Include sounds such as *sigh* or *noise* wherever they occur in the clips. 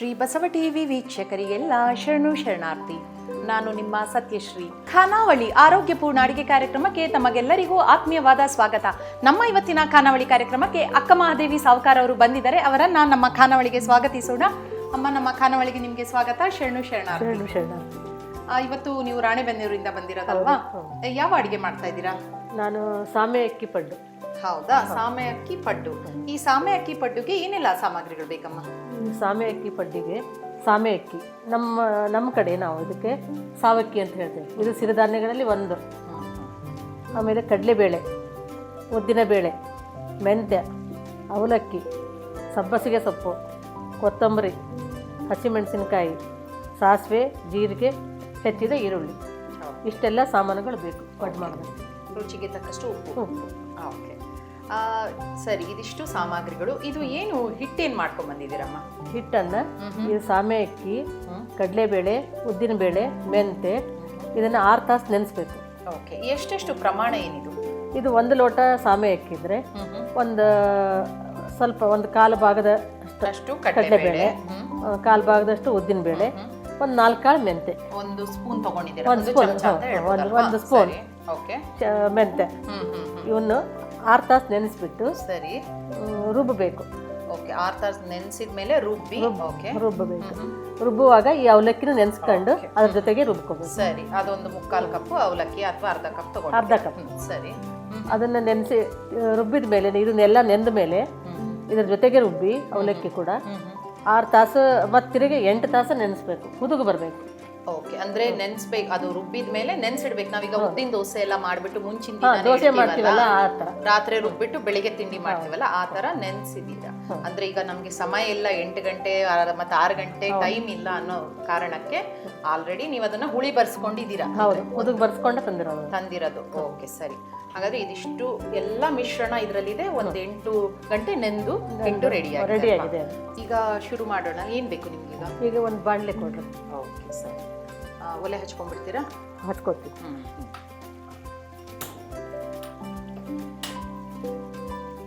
Shri Basava TV ವೀಕ್ಷಕರಿಗೆಲ್ಲ ಶರಣು ಶರಣಾರ್ಥಿ. ನಾನು ನಿಮ್ಮ ಸತ್ಯಶ್ರೀ. ಖಾನಾವಳಿ ಆರೋಗ್ಯಪೂರ್ಣ ಅಡಿಗೆ ಕಾರ್ಯಕ್ರಮಕ್ಕೆ ತಮಗೆಲ್ಲರಿಗೂ ಆತ್ಮೀಯವಾದ ಸ್ವಾಗತ. ನಮ್ಮ ಇವತ್ತಿನ ಖಾನಾವಳಿ ಕಾರ್ಯಕ್ರಮಕ್ಕೆ ಅಕ್ಕ ಮಹಾದೇವಿ ಸಾವುಕಾರ ಅವರು ಬಂದಿದ್ದಾರೆ. ಅವರನ್ನ ನಮ್ಮ ಖಾನಾವಳಿಗೆ ಸ್ವಾಗತಿಸೋಣ. ಅಮ್ಮ ನಮ್ಮ ಖಾನಾವಳಿಗೆ ನಿಮಗೆ ಸ್ವಾಗತ. ಶರಣು ಶರಣಾರ್ಥಿ. ಇವತ್ತು ನೀವು ರಾಣೆಬೆನ್ನೂರಿಂದ ಬಂದಿರೋದಲ್ವಾ? ಯಾವ ಅಡಿಗೆ ಮಾಡ್ತಾ ಇದ್ದೀರಾ? ನಾನು ಸಾಮೆ ಅಕ್ಕಿ ಪಡ್ಡು ಹೌದಾ? ಸಾಮೆ ಅಕ್ಕಿ ಪಡ್ಡು. ಈ ಸಾಮೆ ಅಕ್ಕಿ ಪಡ್ಡುಗೆ ಏನೆಲ್ಲ ಸಾಮಗ್ರಿಗಳು ಬೇಕಮ್ಮ? ಈ ಸಾಮೆ ಅಕ್ಕಿ ಪಡ್ಡಿಗೆ ಸಾಮೆ ಅಕ್ಕಿ. ನಮ್ಮ ನಮ್ಮ ಕಡೆ ನಾವು ಇದಕ್ಕೆ ಸಾವಕ್ಕಿ ಅಂತ ಹೇಳ್ತೇವೆ. ಇದು ಸಿರಿಧಾನ್ಯಗಳಲ್ಲಿ ಒಂದು. ಆಮೇಲೆ ಕಡಲೆಬೇಳೆ ಉದ್ದಿನಬೇಳೆ ಮೆಂತ್ಯ ಅವಲಕ್ಕಿ ಸಬ್ಬಸಿಗೆ ಸೊಪ್ಪು ಕೊತ್ತಂಬರಿ ಹಸಿಮೆಣಸಿನಕಾಯಿ ಸಾಸಿವೆ ಜೀರಿಗೆ ಹೆಚ್ಚಿದ ಈರುಳ್ಳಿ. ಇಷ್ಟೆಲ್ಲ ಸಾಮಾನುಗಳು ಬೇಕು. ಕಟ್ ಮಾಡಬೇಕು. ರುಚಿಗೆ ತಕ್ಕಷ್ಟು ಉಪ್ಪು. ಉಪ್ಪು. ಓಕೆ. ಸರಿ ಇದಿಷ್ಟು ಸಾಮಗ್ರಿಗಳು. ಇದು ಏನು ಹಿಟ್ಟೇನು ಮಾಡ್ಕೊಂಡು ಬಂದಿದ್ದೀರಮ್ಮ? ಹಿಟ್ಟನ್ನು ಇದು ಸಾಮೆ ಅಕ್ಕಿ. ಕಡಲೆಬೇಳೆ ಉದ್ದಿನಬೇಳೆ ಮೆಂತೆ ಇದನ್ನು ಆರು ತಾಸು ನೆನೆಸ್ಬೇಕು. ಓಕೆ ಎಷ್ಟೆಷ್ಟು ಪ್ರಮಾಣ ಏನಿದು? ಇದು ಒಂದು ಲೋಟ ಸಾಮೆ ಅಕ್ಕಿದ್ರೆ ಒಂದು ಸ್ವಲ್ಪ ಒಂದು ಕಾಲು ಭಾಗದ ಅಷ್ಟು ಕಡಲೆಬೇಳೆ ಕಾಲು ಭಾಗದಷ್ಟು ಉದ್ದಿನಬೇಳೆ ಒಂದು ನಾಲ್ಕು ಕಾಳು ಮೆಂತೆ. ಒಂದು ಸ್ಪೂನ್ ತಗೊಂಡಿದ್ದೀರಾ? ಒಂದು ಸ್ಪೂನ್, ಒಂದು- ಸ್ಪೂನ್. ಮೆಂತೆ. ಇವನ್ನು ಆರು ತಾಸು ನೆನೆಸ್ಬಿಟ್ಟು ಸರಿ. ರುಬ್ಬಬೇಕು ಓಕೆ ಆರು ತಾಸು ನೆನೆಸಿದ ಮೇಲೆ ರುಬ್ಬಿ ಓಕೆ. ರುಬ್ಬಬೇಕು. ರುಬ್ಬುವಾಗ ಈ ಅವಲಕ್ಕಿನ ನೆನೆಸ್ಕೊಂಡು ಅದ್ರ ಜೊತೆಗೆ ರುಬ್ಕೋಬೇಕು. ಸರಿ ಅದೊಂದು ಮುಕ್ಕಾಲು ಕಪ್ ಅವಲಕ್ಕಿ ಅಥವಾ ಅರ್ಧ ಕಪ್ ತಗೊಂಡು ಅರ್ಧ ಕಪ್. ಸರಿ. ಅದನ್ನ ನೆನೆಸಿ ರುಬ್ಬಿದ ಮೇಲೆ ಇದನ್ನೆಲ್ಲ ನೆಂದ ಮೇಲೆ ಇದ್ರ ಜೊತೆಗೆ ರುಬ್ಬಿ ಅವಲಕ್ಕಿ ಕೂಡ ಆರು ತಾಸು ಮತ್ತು ತಿರುಗಿ ಎಂಟು ತಾಸು ನೆನೆಸ್ಬೇಕು. ಹುದುಗು ಬರಬೇಕು. ಓಕೆ ಅಂದ್ರೆ ನೆನ್ಸ್ಬೇಕು ಅದು ರುಬ್ಬಿದ ಮೇಲೆ ನೆನ್ಸಿಡ್ಬೇಕು. ನಾವೀಗ ಉದ್ದಿನ ದೋಸೆ ಎಲ್ಲ ಮಾಡ್ಬಿಟ್ಟು ಮುಂಚಿನ ದಿನ ದೋಸೆ ಮಾಡ್ತೀವಲ್ಲ ಆ ಥರ ರಾತ್ರಿ ರುಬ್ಬಿಟ್ಟು ಬೆಳಿಗ್ಗೆ ತಿಂಡಿ ಮಾಡ್ತೀವಲ್ಲ ಆ ತರ ನೆನ್ಸಿದ್ದೀರಾ. ಅಂದ್ರೆ ಈಗ ನಮ್ಗೆ ಸಮಯ ಇಲ್ಲ ಎಂಟು ಗಂಟೆ ಮತ್ತೆ ಆರು ಗಂಟೆ ಟೈಮ್ ಇಲ್ಲ ಅನ್ನೋ ಕಾರಣಕ್ಕೆ ಆಲ್ರೆಡಿ ನೀವು ಅದನ್ನ ಹುಳಿ ಬರ್ಸ್ಕೊಂಡಿದ್ದೀರಾ. ಹೌದು ಬರ್ಸ್ಕೊಂಡು ತಂದಿರೋದು. ತಂದಿರೋದು. ಓಕೆ ಸರಿ. ಹಾಗಾದ್ರೆ ಇದಿಷ್ಟು ಎಲ್ಲ ಮಿಶ್ರಣ ಇದರಲ್ಲಿದೆ ಒಂದ್ ಎಂಟು ಗಂಟೆ ನೆಂದು ಎಂಟು ರೆಡಿ ರೆಡಿ ಆಗಿದೆ ಈಗ ಶುರು ಮಾಡೋಣ. ಏನ್ ಬೇಕು ನಿಮ್ಗೀಗ ಈಗ? ಒಂದು ಬಾಣಲೆ ಕೊಡ್ರಿ. ಓಕೆ ಸರಿ. ಒಲೆ ಹಚ್ಕೊಂಡ್ಬಿಡ್ತೀರಾ? ಹಚ್ಕೊತೀವಿ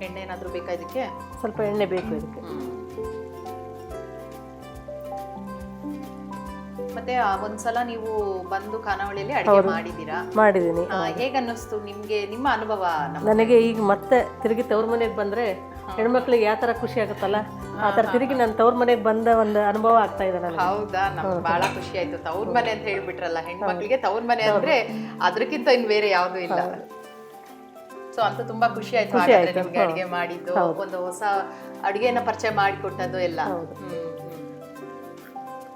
ಎಣ್ಣೆ ಏನಾದರೂ ಬೇಕಾ ಇದಕ್ಕೆ? ಸ್ವಲ್ಪ ಎಣ್ಣೆ ಬೇಕು ಇದಕ್ಕೆ. ಮತ್ತೆ ಒಂದ್ಸಲ ನೀವು ಬಂದು ಖಾನಾವಳಿಯಲ್ಲಿ ಅಡುಗೆ ಮಾಡಿದ್ದೀರಾ? ಮಾಡಿದ್ದೀನಿ. ಹೇಗೆ ಹೇಗನ್ನಿಸ್ತು ನಿಮಗೆ ನಿಮ್ಮ ಅನುಭವ ನನಗೆ ಈಗ ಮತ್ತೆ ತಿರುಗಿ ತವ್ರ ಮನೆಗೆ ಬಂದರೆ ಹೆಣ್ಮಕ್ಳಿಗೆ ಯಾವ ತರ ಖುಷಿ ಆಗುತ್ತಲ್ಲ? ಆ ಥರ ತಿರುಗಿ ನನ್ನ ತವ್ರ ಮನೆಗೆ ಬಂದ ಒಂದು ಅನುಭವ ಆಗ್ತಾ ಇದೆ ನನಗೆ. ಹೌದಾ? ನಮ್ಗೆ ಬಹಳ ಖುಷಿ ಆಯ್ತು. ತವ್ರ ಮನೆ ಅಂತ ಹೇಳ್ಬಿಟ್ರಲ್ಲ ಹೆಣ್ಮಕ್ಳಿಗೆ ತವ್ರ ಮನೆ ಅಂದ್ರೆ ಅದಕ್ಕಿಂತ ಇನ್ ಬೇರೆ ಯಾವುದು ಇಲ್ಲ. ಸೊ ಅಂತ ತುಂಬಾ ಖುಷಿ ಆಯ್ತು ನಿಮ್ಗೆ ಅಡಿಗೆ ಮಾಡಿದ್ದು ಒಂದು ಹೊಸ ಅಡಿಗೆನ ಪರಿಚಯ ಮಾಡಿಕೊಟ್ಟದ್ದು ಎಲ್ಲ.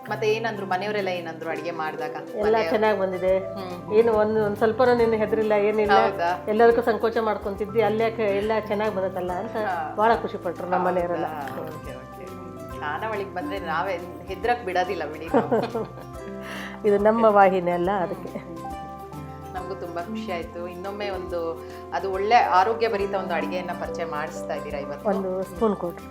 ಮತ್ತೆ ಏನಂದ್ರು ಮನೆಯವರೆಲ್ಲ ಏನಂದ್ರು ಅಡಿಗೆ ಮಾಡಿದಾಗ? ಎಲ್ಲ ಚೆನ್ನಾಗಿ ಬಂದಿದೆ. ಏನು ಒಂದು ಒಂದ್ ಸ್ವಲ್ಪ ನಿನ್ನ ಹೆದರಿಲ್ಲ ಏನಿಲ್ಲ. ಎಲ್ಲರಿಗೂ ಎಲ್ಲದಕ್ಕೂ ಸಂಕೋಚ ಮಾಡ್ಕೊಂತಿದ್ದಿ ಅಲ್ಲೇ ಎಲ್ಲ ಚೆನ್ನಾಗಿ ಬಂದತ್ತಲ್ಲ ಅಂತ ಬಹಳ ಖುಷಿ ಪಟ್ರು ನಮ್ಮ ಮನೆಯವರೆಲ್ಲ. ಖಾನಾವಳಿಗೆ ಬಂದ್ರೆ ನಾವೇ ಹೆದ್ರಕ್ ಬಿಡೋದಿಲ್ಲ ಬಿಡಿ *laughs* ಇದು ನಮ್ಮ ವಾಹಿನಿ ಅಲ್ಲ ಅದಕ್ಕೆ. ನಮಗೂ ತುಂಬಾ ಖುಷಿ ಆಯ್ತು. ಇನ್ನೊಮ್ಮೆ ಒಂದು ಅದು ಒಳ್ಳೆ ಆರೋಗ್ಯ ಭರಿತ ಒಂದು ಅಡಿಗೆಯನ್ನ ಪರಿಚಯ ಮಾಡಿಸ್ತಾ ಇದ್ದೀರಾ ಇವತ್ತು? ಒಂದು ಸ್ಪೂನ್ ಕೊಟ್ರು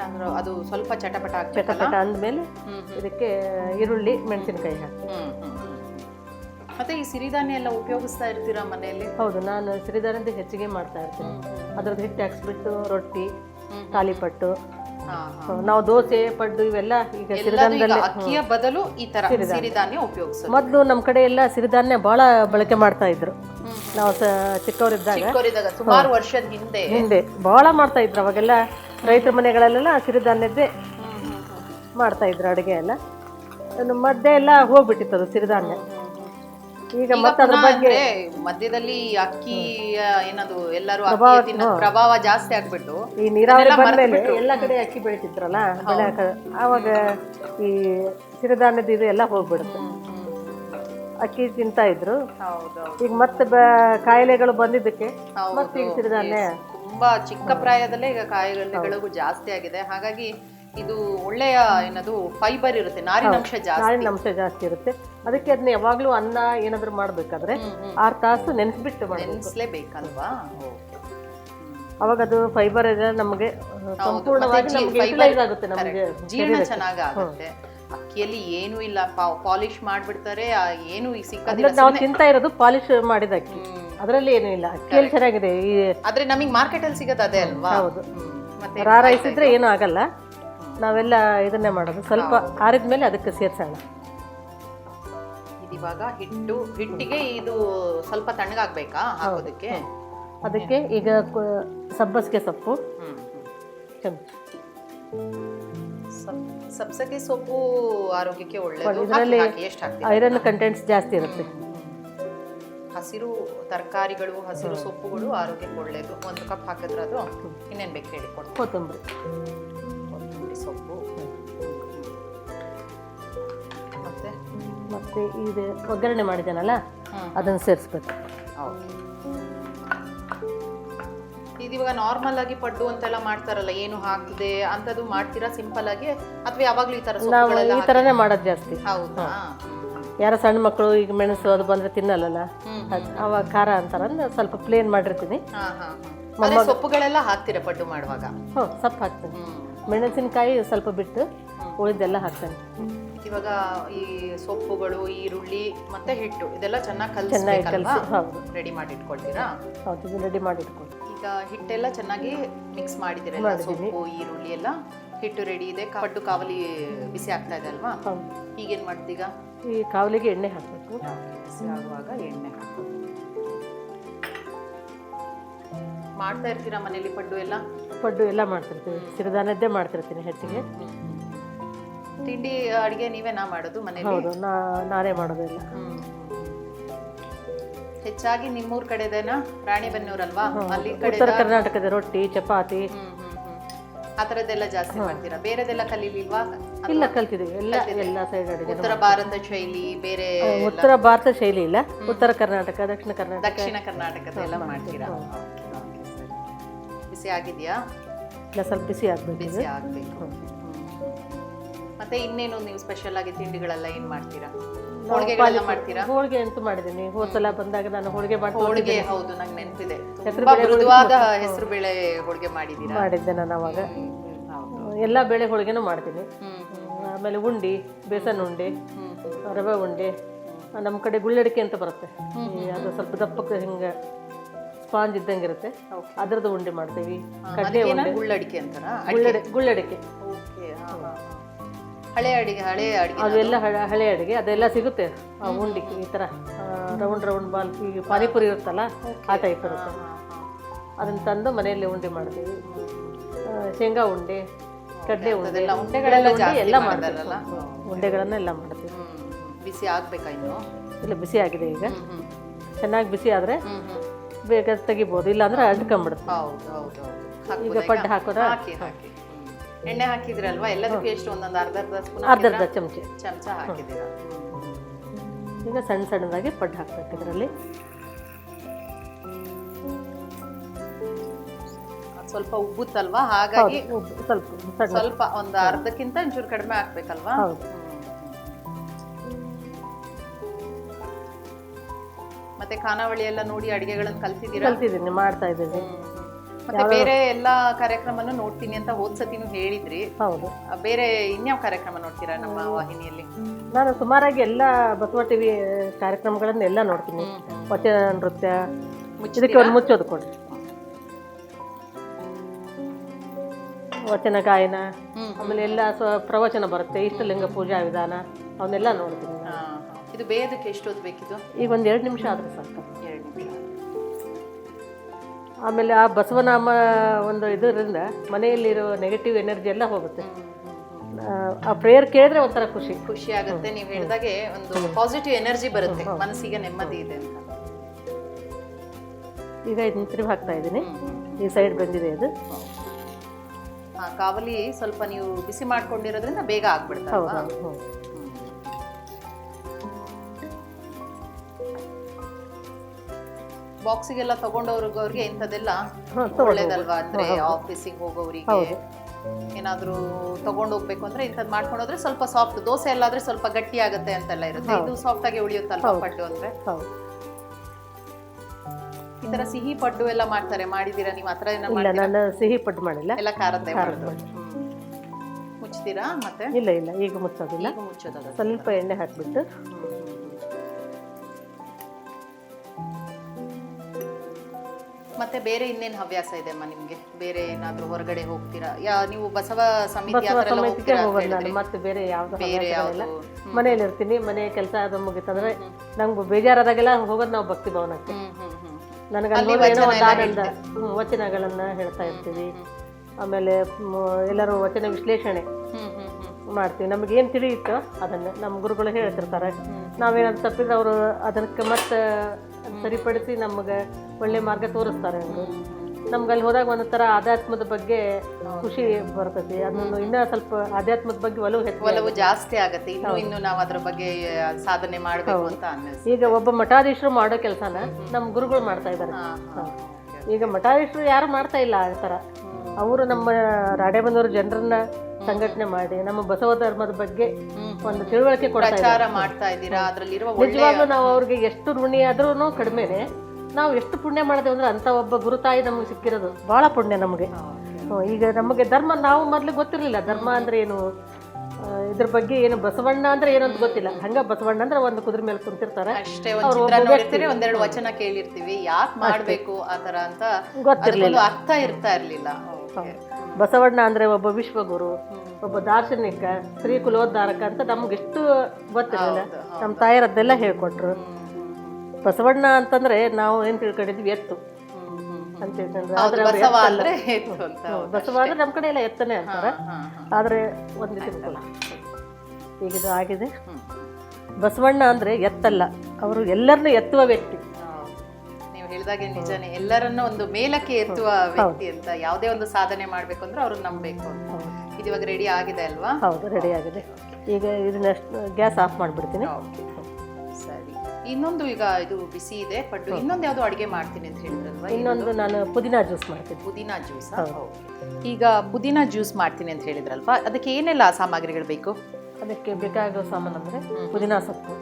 ಏನ್ ಇನ್ನೇನಾದ್ರು ಅದು ಸ್ವಲ್ಪ ಚಟಪಟ ಚಟಪಟ ಅಂದಮೇಲೆ ಇದಕ್ಕೆ ಈರುಳ್ಳಿ ಮೆಣಸಿನಕಾಯಿ ಹಾಕಿ. ಮತ್ತೆ ಈ ಸಿರಿಧಾನ್ಯ ಎಲ್ಲ ಉಪಯೋಗಿಸ್ತಾ ಇರ್ತೀರಾ ಮನೆಯಲ್ಲಿ? ಹೌದು ನಾನು ಸಿರಿಧಾನ್ಯದ ಹೆಚ್ಚಿಗೆ ಮಾಡ್ತಾ ಇರ್ತೀನಿ. ಅದ್ರದ್ದು ಹಿಟ್ಟು ಹಾಕ್ಸ್ಬಿಟ್ಟು ರೊಟ್ಟಿ ತಾಲಿಪಟ್ಟು ನಾವು ದೋಸೆ ಪಡ್ಡು ಇವೆಲ್ಲ ಈಗ ಸಿರಿಧಾನ್ಯ ಈಗ ಸಿರಿಧಾನ್ಯದಲ್ಲಿ ಅಕ್ಕಿಯ ಬದಲು ಈ ತರ ಸಿರಿಧಾನ್ಯ. ಉಪಯೋಗಿಸೋದು. ಮೊದಲು ನಮ್ಮ ಕಡೆ ಎಲ್ಲ ಸಿರಿಧಾನ್ಯ ಬಹಳ ಬಳಕೆ ಮಾಡ್ತಾ ಇದ್ರು. ನಾವು ಚಿಕ್ಕವರಿದ್ದಾಗ. ಚಿಕ್ಕವರಿದ್ದಾಗ ಸುಮಾರು ವರ್ಷದ ಹಿಂದೆ. ಹಿಂದೆ. ಬಹಳ ಮಾಡ್ತಾ ಇದ್ರು ಅವಾಗೆಲ್ಲ. ರೈತರ ಮನೆಗಳಲ್ಲೆಲ್ಲ ಸಿರಿಧಾನ್ಯದ್ದೇ ಮಾಡ್ತಾ ಇದ್ರು ಅಡುಗೆ ಎಲ್ಲ. ಮದ್ದೆ ಎಲ್ಲ ಹೋಗ್ಬಿಟ್ಟಿತ್ತು ಅದು ಸಿರಿಧಾನ್ಯ ಈಗ ಮತ್ತೆ ಅದ್ರ ಬಗ್ಗೆ ಮಧ್ಯದಲ್ಲಿ ಅಕ್ಕಿ ಏನದು ಎಲ್ಲರೂ ಅಕ್ಕಿ ಪ್ರಭಾವ ಜಾಸ್ತಿ ಆಗ್ಬಿಟ್ಟು ಈ ನೀರಾವರಿ ಬಂದ್ಮೇಲೆ ಎಲ್ಲ ಕಡೆ ಅಕ್ಕಿ ಬೆಳಿತಿದ್ರಲ್ಲ ಆವಾಗ ಈ ಸಿರಿಧಾನ್ಯದ ಇದು ಎಲ್ಲ ಹೋಗ್ಬಿಡುತ್ತೆ. ಅಕ್ಕಿ ತಿಂತಾ ಇದ್ರು. ಈಗ ಮತ್ತೆ ಕಾಯಿಲೆಗಳು ಬಂದಿದ್ದಕ್ಕೆ ಮತ್ತೆ ಈಗ ಸಿರಿಧಾನ್ಯ ತುಂಬಾ ಚಿಕ್ಕ ಪ್ರಾಯದಲ್ಲೇ ಈಗ ಕಾಯಿಲೆಗಳಿಗೂ ಜಾಸ್ತಿ ಆಗಿದೆ. ಹಾಗಾಗಿ ಇದು ಒಳ್ಳೆಯ ಏನದು ಫೈಬರ್ ಇರುತ್ತೆ ನಾರಿನಂಶ ಜಾಸ್ತಿ. ನಾರಿನಂಶ ಜಾಸ್ತಿ ಇರುತ್ತೆ. ಅದಕ್ಕೆ ಅದನ್ನ ಯಾವಾಗಲೂ ಅನ್ನ ಏನಾದ್ರು ಮಾಡ್ಬೇಕಾದ್ರೆ ಆರ್ ತಾಸು ನೆನೆಸ್ಬಿಟ್ಟು ನೆನೆಸ್ಲೇಬೇಕಲ್ವಾ? ಅವಾಗ ಅದು ಫೈಬರ್ ಇದೆ ನಮಗೆ ಸಂಪೂರ್ಣವಾಗಿ ಯುಟಿಲೈಸ್ ಆಗುತ್ತೆ ನಮಗೆ ಜೀರ್ಣ ಚೆನ್ನಾಗಾಗುತ್ತೆ. ಅಕ್ಕಿಯಲ್ಲಿ ಏನೂ ಇಲ್ಲ ಪಾಲಿಶ್ ಮಾಡ್ಬಿಡ್ತಾರೆ ಏನು ಸಿಕ್ಕದಿಲ್ಲ ನಾವು ತಿಂತಾ ಇರೋದು ಪಾಲಿಶ್ ಮಾಡಿದ ಅಕ್ಕಿ. ಅದರಲ್ಲಿ ಏನೂ ಇಲ್ಲ. ಅಕ್ಕಿಯಲ್ಲಿ ಚೆನ್ನಾಗಿದೆ. ಈ ಆದ್ರೆ ನಮಗೆ ಮಾರ್ಕೆಟ್ ಅಲ್ಲಿ ಸಿಗೋದು ಅದೇ ಅಲ್ವಾ? ಹೌದು. ಮತ್ತೆ ರಾ ರೈಸ್ ಇದ್ರೆ ಏನೂ ಆಗಲ್ಲ. ನಾವೆಲ್ಲ ಇದನ್ನೇ ಮಾಡೋದು. ಸ್ವಲ್ಪ ಆರಿದ ಮೇಲೆ ಅದಕ್ಕೆ ಸೇರ್ಸೋಣ. ಇವಾಗ ಹಿಟ್ಟು ಹಿಟ್ಟಿಗೆ ಇದು ಸ್ವಲ್ಪ ತಣ್ಣಗಾಗ್ಬೇಕಾ ಹಾಕೋದಕ್ಕೆ? ಅದಕ್ಕೆ ಈಗ ಸಬ್ಬಸಿಗೆ ಸೊಪ್ಪು. ಚಮಚ ಸಬ್ಬಸಿಗೆ ಸೊಪ್ಪು ಆರೋಗ್ಯಕ್ಕೆ ಒಳ್ಳೆಯದು ಇದರಲ್ಲಿ ಐರನ್ ಕಂಟೆಂಟ್ಸ್ ಜಾಸ್ತಿ ಇರುತ್ತೆ. ಹಸಿರು ತರಕಾರಿಗಳು ಹಸಿರು ಸೊಪ್ಪುಗಳು ಆರೋಗ್ಯಕ್ಕೆ ಒಳ್ಳೆಯದು ಒಂದು ಕಪ್ ಹಾಕಿದ್ರೆ ಅದು ಇನ್ನೇನು ಬೇಕು ಹೇಳಿ ಕೊಡ್ತೀನಿ ಕೊತ್ತಂಬರಿ. ಕೊತ್ತಂಬರಿ ಸೊಪ್ಪು. ಮತ್ತೆ? ಮತ್ತು ಇದು ಒಗ್ಗರಣೆ ಮಾಡಿದ್ದೇನಲ್ಲ. ಅದನ್ನು ಸೇರಿಸ್ಬೇಕು. ಇದು ಇದಿವಾಗ ನಾರ್ಮಲ್ ಆಗಿ ಪಡ್ಡು ಅಂತೆಲ್ಲ ಮಾಡ್ತಾರಲ್ಲ ಏನು ಹಾಕದೆ ಅಂತದ್ದು ಮಾಡ್ತೀರಾ? ಸಿಂಪಲ್ ಆಗಿ? ಅಥವಾ ಯಾವಾಗ್ಲೂ ಈ ನಾವು ಸೊಪ್ಪುಗಳೆಲ್ಲ ಈ ಥರನೇ ಮಾಡೋದು ಜಾಸ್ತಿ. ಹೌದಾ? ಯಾರೋ ಸಣ್ಣ ಮಕ್ಕಳು ಈಗ ಮೆಣಸು ಅದು ಬಂದ್ರೆ ತಿನ್ನಲ್ಲಲ್ಲ? ಅದ್- ಅವಾಗ ಖಾರ ಅಂತಾರಂದು ಸ್ವಲ್ಪ ಪ್ಲೇನ್ ಮಾಡಿರ್ತೀನಿ. ಅದೇ ಸೊಪ್ಪುಗಳೆಲ್ಲ ಹಾಕ್ತೀರ ಪಡ್ಡು ಮಾಡುವಾಗ? ಹ್ಞೂ ಸೊಪ್ಪು ಹಾಕ್ತೀನಿ. ಮೆಣಸಿನಕಾಯಿ ಸ್ವಲ್ಪ ಬಿಟ್ಟು ಉಳಿದೆಲ್ಲ ಹಾಕ್ತೇನೆ. ಇವಾಗ ಈ ಸೊಪ್ಪುಗಳು ಈರುಳ್ಳಿ ಮತ್ತೆ ಹಿಟ್ಟು ಇದೆಲ್ಲ ಚೆನ್ನಾಗಿ ಕಲಿಸ್ಬೇಕಲ್ವಾ? ಕಲಸಿ ಹೌದು. ರೆಡಿ ಮಾಡಿ ಇಟ್ಕೊಳ್ತೀರಾ ಹೌದು ಇದು ರೆಡಿ ಮಾಡಿ ಇಟ್ಕೊಂಡು ಈಗ ಹಿಟ್ಟೆಲ್ಲ ಚೆನ್ನಾಗಿ ಮಿಕ್ಸ್ ಮಾಡಿದಿರಲ್ಲ ಸೊಪ್ಪು ಈರುಳ್ಳಿ ಎಲ್ಲ? ಹಿಟ್ಟು ರೆಡಿ ಇದೆ ಕಡ್ಡು ಕಾವಲಿ ಬಿಸಿ ಆಗ್ತಾ ಇದೆ ಅಲ್ವಾ? ಹೌದು. ಈಗೇನ್ ಮಾಡ್ತೀಗ? ಈ ಕಾವಲಿಗೆ ಎಣ್ಣೆ ಹಾಕಬೇಕು. ಆಗುವಾಗ ಎಣ್ಣೆ ಹಾಕಬೇಕು. ಮಾಡ್ತಾ ಇರ್ತೀರಾ ಮನೆಯಲ್ಲಿ ಪಡ್ಡು ಎಲ್ಲ? ಪಡ್ಡು ಎಲ್ಲ ಮಾಡ್ತಿರ್ತೀವಿ. ಸಿರಿಧಾನ್ಯದ್ದೇ ಮಾಡ್ತಿರ್ತೀನಿ ಹೆಚ್ಚಿಗೆ. ತಿಂಡಿ ಅಡಿಗೆ ನೀವೇನಾ ಮಾಡೋದು ಮನೇಲಿ? ಹೌದು ನಾ ನಾನೇ ಮಾಡೋದು ಎಲ್ಲ. ಹೆಚ್ಚಾಗಿ ನಿಮ್ಮೂರ್ ಕಡೆದೇನಾ? ರಾಣಿಬೆನ್ನೂರಲ್ವಾ? ಅಲ್ಲಿ ಕಡೆ ಉತ್ತರ ಕರ್ನಾಟಕದ ರೊಟ್ಟಿ ಚಪಾತಿ. ಆ ಥರದ್ದೆಲ್ಲ ಜಾಸ್ತಿ ಮಾಡ್ತೀರಾ? ಬೇರೆದೆಲ್ಲ ಕಲೀಲಿಲ್ವಾ? ಇಲ್ಲ ಕಲ್ತಿದ್ದೀವಿ. ಎಲ್ಲ ಎಲ್ಲ ಸೈಡ್ ಅಡುಗೆ ಉತ್ತರ ಭಾರತ ಶೈಲಿ ಬೇರೆ ಉತ್ತರ ಭಾರತ ಶೈಲಿ ಇಲ್ಲ. ಉತ್ತರ ಕರ್ನಾಟಕ ದಕ್ಷಿಣ ಕರ್ನಾಟಕ. ದಕ್ಷಿಣ ಕರ್ನಾಟಕದ ಎಲ್ಲ ಮಾಡ್ತೀರಾ. ಬಿಸಿ ಆಗಿದೆಯಾ? ಇಲ್ಲ ಸ್ವಲ್ಪ ಬಿಸಿ ಆಗಬೇಕು ಬಿಸಿ ಆಗಬೇಕು. ಮತ್ತೆ ಇನ್ನೇನು ನೀವು ಸ್ಪೆಷಲ್ ಆಗಿ ತಿಂಡಿಗಳೆಲ್ಲ ಏನು ಮಾಡ್ತೀರಾ? ಹೋಳಿಗೆಗಳೆಲ್ಲ ಮಾಡ್ತೀರಾ? ಹೋಳಿಗೆ ಅಂತೂ ಮಾಡಿದೀನಿ ಹೋದ್ ಸಲ ಬಂದಾಗ ನಾನು ಹೋಳಿಗೆ ಮಾಡ್ತಾ ಹೋಳಿಗೆ ಹೌದು ನಂಗೆ ನೆನಪಿದೆ. ತುಂಬಾ ಮೃದುವಾದ ಹೆಸರು ಬೇಳೆ ಹೋಳಿಗೆ ಮಾಡಿದೀರಾ? ಮಾಡಿದ್ದೆ ನಾನು ಅವಾಗ. ಎಲ್ಲ ಬೇಳೆ ಹೋಳಿಗೆನೂ ಮಾಡ್ತೀನಿ. ಆಮೇಲೆ ಉಂಡಿ ಬೇಸನ್ ಉಂಡೆ ರವೆ ಉಂಡೆ ನಮ್ಮ ಕಡೆ ಗುಳ್ಳಡಿಕೆ ಅಂತ ಬರುತ್ತೆ. ಈ ಅದು ಸ್ವಲ್ಪ ದಪ್ಪಕ್ಕೆ ಹಿಂಗೆ ಸ್ಪಾಂಜ್ ಇದ್ದಂಗೆ ಇರುತ್ತೆ. ಅದರದ್ದು ಉಂಡೆ ಮಾಡ್ತೀವಿ. ಉಂಡೆ. ಗುಳ್ಳಡಿಕೆ ಅಂತಾರ? ಗುಳ್ಳಡೆ ಗುಳ್ಳಡಿಕೆ. ಹಳೆ ಅಡಿಗೆ ಹಳೆ ಅಡಿಗೆ ಅದೆಲ್ಲ ಹಳೆ ಅಡಿಗೆ ಅಡುಗೆ ಅದೆಲ್ಲ ಸಿಗುತ್ತೆ. ಆ ಉಂಡಿ ಈ ಥರ ರೌಂಡ್ ರೌಂಡ್ ಬಾಲ್ ಈಗ ಪಾನಿಪುರಿ ಇರುತ್ತಲ್ಲ ಆ ಟೈಪ್ ಇರುತ್ತೆ. ಅದನ್ನ ತಂದು ಮನೆಯಲ್ಲಿ ಉಂಡೆ ಮಾಡ್ತೀವಿ. ಶೇಂಗಾ ಉಂಡೆ ಕಡಲೆ ಉಂಡೆ ಉಂಡೆಗಳೆಲ್ಲ ಉಂಡೆ ಎಲ್ಲ ಮಾಡ್ತಾರಲ್ಲ? ಉಂಡೆಗಳನ್ನ ಎಲ್ಲ ಮಾಡ್ತೀವಿ. ಬಿಸಿ ಆಗ್ಬೇಕಾ ಇನ್ನು? ಇಲ್ಲ ಬಿಸಿ ಆಗಿದೆ ಈಗ. ಚೆನ್ನಾಗಿ ಬಿಸಿ ಆದರೆ ಬೇಗ ತೆಗಿಬೋದು ಇಲ್ಲಾಂದ್ರೆ ಅಂದ್ರೆ ಹೌದು ಹೌದು ಹೌದು. ಈಗ ಪಡ್ ಪಡ್ಡು ಹಾಕೋದ? ಹಾಕಿ ಹಾಕಿ. ಎಣ್ಣೆ ಹಾಕಿದ್ರಲ್ವಾ? ಎಲ್ಲದಕ್ಕೂ ಎಷ್ಟು? ಒಂದೊಂದು ಅರ್ಧ ಅರ್ಧ ಸ್ಪೂನ್ ಅರ್ಧ ಅರ್ಧ ಚಮಚ. ಚಮಚ ಹಾಕಿದ್ದೀರಾ? ಈಗ ಸಣ್ಣ ಸಣ್ಣದಾಗಿ ಪಡ್ಡು ಹಾಕ್ಬೇಕು ಇದರಲ್ಲಿ. ಸ್ವಲ್ಪ ಉಬ್ಬುತ್ತಲ್ವಾ? ಹಾಗಾಗಿ ಸ್ವಲ್ಪ ಸ್ವಲ್ಪ ಒಂದು ಅರ್ಧಕ್ಕಿಂತ ಒಂಚೂರು ಕಡಿಮೆ ಹಾಕ್ಬೇಕಲ್ವಾ ಮತ್ತೆ ಖಾನಾವಳಿ ಎಲ್ಲ ನೋಡಿ ಅಡಿಗೆಗಳನ್ನ ಕಲ್ತಿದ್ದೀರಾ? ಕಲ್ತಿದ್ದೀನಿ ಮಾಡ್ತಾ ಇದ್ದೀನಿ. ಮತ್ತೆ ಬೇರೆ ಎಲ್ಲಾ ಕಾರ್ಯಕ್ರಮನು ನೋಡ್ತೀನಿ ಅಂತ ಹೋದ್ ಸತಿನೂ ಹೇಳಿದ್ರಿ. ಹೌದು. ಬೇರೆ ಇನ್ಯಾವ ಕಾರ್ಯಕ್ರಮ ನೋಡ್ತೀರಾ ನಮ್ಮ ವಾಹಿನಿಯಲ್ಲಿ? ನಾನು ಸುಮಾರಾಗಿ ಎಲ್ಲ ಬಸವ ಟಿವಿ ಕಾರ್ಯಕ್ರಮಗಳನ್ನ ಎಲ್ಲ ನೋಡ್ತೀನಿ ವಚನ ನೃತ್ಯ ಮುಚ್ಚೋದಕ್ಕೆ ಒಂದು ಮುಚ್ಚೋದು ಕೊಡಿ ವಚನ ಗಾಯನ ಆಮೇಲೆ ಎಲ್ಲ ಸ್ವ ಪ್ರವಚನ ಬರುತ್ತೆ ಇಷ್ಟಲಿಂಗ ಪೂಜಾ ವಿಧಾನ ಅವನ್ನೆಲ್ಲ ನೋಡ್ತೀನಿ ಇದು ಬೇಯೋದಕ್ಕೆ ಎಷ್ಟೊತ್ತು ಬೇಕಿತ್ತು ಈಗ ಒಂದು ಎರಡು ನಿಮಿಷ ಆದ್ರೆ ಸಾಕು. ಎರಡು ನಿಮಿಷ. ಆಮೇಲೆ ಆ ಬಸವನಾಮ ಒಂದು ಇದರಿಂದ ಮನೆಯಲ್ಲಿರೋ ನೆಗೆಟಿವ್ ಎನರ್ಜಿ ಎಲ್ಲ ಹೋಗುತ್ತೆ. ಆ- ಪ್ರೇಯರ್ ಕೇಳಿದ್ರೆ ಒಂಥರ ಖುಷಿ. ಖುಷಿ ಆಗುತ್ತೆ. ನೀವು ಹೇಳಿದಾಗೆ ಒಂದು ಪಾಸಿಟಿವ್ ಎನರ್ಜಿ ಬರುತ್ತೆ. ಮನಸ್ಸಿಗೆ ನೆಮ್ಮದಿ ಇದೆ ಅಂತ. ಈಗ ಇದನ್ನ ತಿರುಗಿ ಹಾಕ್ತಾ ಇದ್ದೀನಿ ಈ ಸೈಡ್ ಬಂದಿದೆ ಇದು ಹಾ ಕಾವಲಿ ಸ್ವಲ್ಪ ನೀವು ಬಿಸಿ ಮಾಡ್ಕೊಂಡಿರೋದ್ರಿಂದ ಬೇಗ ಹೌದು ಹ್ಞೂ ಬಾಕ್ಸಿಗೆಲ್ಲ ತಗೊಂಡವ್ರಿಗೆ ಇಂಥದ್ದೆಲ್ಲ ಒಳ್ಳೇದಲ್ವಾ? ಅಂದ್ರೆ ಆಫೀಸಿಗೆ ಹೋಗೋರಿಗೆ ಏನಾದ್ರೂ ತಗೊಂಡು ಹೋಗ್ಬೇಕು ಅಂದ್ರೆ ಇಂಥದ್ ಮಾಡ್ಕೊಂಡೋದ್ರೆ ಸ್ವಲ್ಪ ಸಾಫ್ಟ್ ದೋಸೆ ಎಲ್ಲಾದ್ರೆ ಸ್ವಲ್ಪ ಗಟ್ಟಿ ಆಗುತ್ತೆ ಅಂತೆಲ್ಲ ಇರುತ್ತೆ. ಇದು ಸಾಫ್ಟ್ ಆಗಿ ಉಳಿಯುತ್ತಲ್ವಾ ಪಡ್ಡು ಅಂದ್ರೆ? ಹೌದು. ತರ ಸಿಹಿ ಪಡ್ಡು ಎಲ್ಲ ಮಾಡ್ತಾರೆ ಮಾಡಿದೀರಾ ನೀವು? ಹತ್ರ ಏನ ಇಲ್ಲ ನಾನು ಸಿಹಿ ಪಡ್ಡು ಮಾಡಿಲ್ಲ. ಎಲ್ಲ ಖಾರದ್ದೇ ಮಾಡೋದು ಮುಚ್ತೀರಾ ಮತ್ತೆ? ಇಲ್ಲ ಇಲ್ಲ ಈಗ ಮುಚ್ಚೋದಿಲ್ಲ. ಈಗ ಮುಚ್ಚೋದಲ್ಲ ಸ್ವಲ್ಪ ಎಣ್ಣೆ ಹಾಕ್ಬಿಟ್ಟು. ಮತ್ತೆ ಬೇರೆ ಇನ್ನೇನು ಹವ್ಯಾಸ ಇದೆ ಅಮ್ಮ ನಿಮ್ಗೆ? ಬೇರೆ ಏನಾದ್ರೂ ಹೊರಗಡೆ ಹೋಗ್ತೀರಾ? ಯಾ ನೀವು ಬಸವ ಸಮಿತಿ ಆ ಬಸವ ಥರ ಎಲ್ಲ ಸಮಿತಿಗೆ ಹೋಗ್ತೀರಾ ಅಂತ ಹೋಗೋದು ನಾನು ಹೇಳಿದ್ರಿ. ಮತ್ತೆ ಬೇರೆ ಯಾವ್ದು ಬೇರೆ ಯಾವ ಯಾವ್ದು? ಮನೇಲಿ ಇರ್ತೀನಿ ಮನೆ ಕೆಲಸ ಅದು ಮುಗಿತಂದ್ರೆ ನಂಗೆ ಬೇಜಾರಾದಾಗೆಲ್ಲ ಹೋಗೋದು ನಾವು ಭಕ್ತಿ ಭವನಕ್ಕೆ. ಹ್ಮ್ ಹ್ಮ್ ಹ್ಮ್. ನನಗೆ ವಚನಗಳನ್ನ ಹೇಳ್ತಾ ಇರ್ತೀವಿ. ಆಮೇಲೆ ಎಲ್ಲರೂ ವಚನ ವಿಶ್ಲೇಷಣೆ ಮಾಡ್ತೀವಿ. ನಮ್ಗೆ ಏನು ತಿಳಿಯುತ್ತೋ ಅದನ್ನು ನಮ್ಮ ಗುರುಗಳು ಹೇಳ್ತಿರ್ತಾರೆ. ನಾವೇನಾದ್ರು ತಪ್ಪಿದ್ರೆ ಅವರು ಅದಕ್ಕೆ ಮತ್ತೆ ಸರಿಪಡಿಸಿ ನಮಗೆ ಒಳ್ಳೆ ಮಾರ್ಗ ತೋರಿಸ್ತಾರೆ ಅವರು ನಮ್ಗೆ ಅಲ್ಲಿ ಹೋದಾಗ ಒಂಥರ ಆಧ್ಯಾತ್ಮದ ಬಗ್ಗೆ ಖುಷಿ ಬರ್ತೈತಿ. ಅದನ್ನು ಇನ್ನೂ ಸ್ವಲ್ಪ ಆಧ್ಯಾತ್ಮದ ಬಗ್ಗೆ ಒಲವು ಹೆಚ್ಚು ಒಲವು ಜಾಸ್ತಿ ಆಗತ್ತೆ. ಇನ್ನು ಇನ್ನು ನಾವು ಅದ್ರ ಬಗ್ಗೆ ಸಾಧನೆ ಮಾಡಬೇಕು ಅಂತ ಅನ್ನಿಸ್ತು. ಈಗ ಒಬ್ಬ ಮಠಾಧೀಶರು ಮಾಡೋ ಕೆಲಸನ ನಮ್ಮ ಗುರುಗಳು ಮಾಡ್ತಾ ಇದ್ದಾರೆ. ಈಗ ಮಠಾಧೀಶರು ಯಾರು ಮಾಡ್ತಾ ಇಲ್ಲ ಆ ಥರ. ಅವರು ನಮ್ಮ ರಾಡೇಬಂದೂರು ಜನರನ್ನ ಸಂಘಟನೆ ಮಾಡಿ ನಮ್ಮ ಬಸವ ಧರ್ಮದ ಬಗ್ಗೆ ಒಂದು ತಿಳುವಳಿಕೆ ಕೊಡ್ತಾ ಮಾಡ್ತಾ ಇದ್ದೀರಾ? ಅದ್ರಲ್ಲಿರುವ ನಿಜವಾಗ್ಲೂ ನಾವು ಅವ್ರಿಗೆ ಎಷ್ಟು ಋಣಿ ಆದ್ರೂ ಕಡಿಮೆನೆ. ನಾವು ಎಷ್ಟು ಪುಣ್ಯ ಮಾಡಿದೆವು ಅಂದ್ರೆ ಅಂತ ಒಬ್ಬ ಗುರುತಾಯಿ ನಮಗೆ ಸಿಕ್ಕಿರೋದು. ಬಹಳ ಪುಣ್ಯ ನಮಗೆ. ಈಗ ನಮಗೆ ಧರ್ಮ ನಾವು ಮೊದಲು ಗೊತ್ತಿರಲಿಲ್ಲ. ಧರ್ಮ ಅಂದ್ರೆ ಏನು? ಆ, ಇದ್ರ ಬಗ್ಗೆ ಏನು ಬಸವಣ್ಣ ಅಂದ್ರೆ ಏನಂತ ಅಂತ ಗೊತ್ತಿಲ್ಲ. ಹಂಗ ಬಸವಣ್ಣ ಅಂದ್ರೆ ಒಂದು ಕುದುರೆ ಮೇಲೆ ಕುಂತಿರ್ತಾರೆ. ಅಷ್ಟೇ ನೋಡಿರ್ತೀರಿ ಒಂದೆರಡು ವಚನ ಕೇಳಿರ್ತೀವಿ. ಯಾಕೆ ಮಾಡ್ಬೇಕು ಆತರ ಅಂತ ಗೊತ್ತಿರ್ಲಿಲ್ಲ. ಅರ್ಥ ಇರ್ತಾ ಇರ್ಲಿಲ್ಲ. ಬಸವಣ್ಣ ಅಂದ್ರೆ ಒಬ್ಬ ವಿಶ್ವಗುರು ಒಬ್ಬ ದಾರ್ಶನಿಕ ಸ್ತ್ರೀ ಕುಲೋದ್ಧಾರಕ ಅಂತ ನಮ್ಗೆ ಎಷ್ಟು ಗೊತ್ತಿರಲಿಲ್ಲ. ನಮ್ಮ ತಾಯರದ್ದೆಲ್ಲ ಹೇಳ್ಕೊಟ್ರು. ಬಸವಣ್ಣ ಅಂತಂದ್ರೆ ನಾವು ಏನ್ ತಿಳ್ಕೊಂಡಿದ್ವಿ? ಎತ್ತು. ಅಂತ ಆದ್ರೆ ಬಸವ. ಅಂದ್ರೆ ನಮ್ಮ ಕಡೆ ಎಲ್ಲ ಎತ್ತನೆ ಅಂತಾರೆ. ಆದರೆ ಒಂದು ತಿಳ್ಕೊಲ್ಲ ಈಗ ಇದು ಆಗಿದೆ. ಬಸವಣ್ಣ ಅಂದ್ರೆ ಎತ್ತಲ್ಲ. ಅವರು ಎಲ್ಲರನ್ನೂ ಎತ್ತುವ ವ್ಯಕ್ತಿ. ನೀವು ಹೇಳಿದಾಗೆ ನಿಜಾನೆ ಎಲ್ಲರನ್ನ ಒಂದು ಮೇಲಕ್ಕೆ ಎತ್ತುವ ವ್ಯಕ್ತಿ ಅಂತ ಯಾವುದೇ ಒಂದು ಸಾಧನೆ ಮಾಡ್ಬೇಕು ಅಂದ್ರೆ ಅವ್ರನ್ನ ನಂಬಬೇಕು. ಇವಾಗ ರೆಡಿ ಆಗಿದೆ ಅಲ್ವಾ? ಹೌದು ರೆಡಿ ಆಗಿದೆ. ಈಗ ಇದನ್ನ ಗ್ಯಾಸ್ ಆಫ್ ಮಾಡಿಬಿಡ್ತೀನಿ. ಇನ್ನೊಂದು ಈಗ ಇದು ಬಿಸಿ ಇದೆ ಪಡ್ಡು ಇನ್ನೊಂದು ಯಾವ್ದೋ ಅಡಿಗೆ ಮಾಡ್ತೀನಿ ಅಂತ ಹೇಳಿದ್ರಲ್ವಾ ಇನ್ನೊಂದು ನಾನು ಪುದೀನಾ ಜ್ಯೂಸ್ ಮಾಡ್ತೀನಿ ಪುದೀನಾ ಜ್ಯೂಸ್? ಈಗ ಪುದೀನಾ ಜ್ಯೂಸ್ ಮಾಡ್ತೀನಿ ಅಂತ ಹೇಳಿದ್ರಲ್ವಾ? ಅದಕ್ಕೆ ಏನೆಲ್ಲ ಸಾಮಗ್ರಿಗಳು ಬೇಕು? ಅದಕ್ಕೆ ಬೇಕಾಗಿರೋ ಸಾಮಾನು ಅಂದರೆ ಪುದೀನಾ ಸೊಪ್ಪು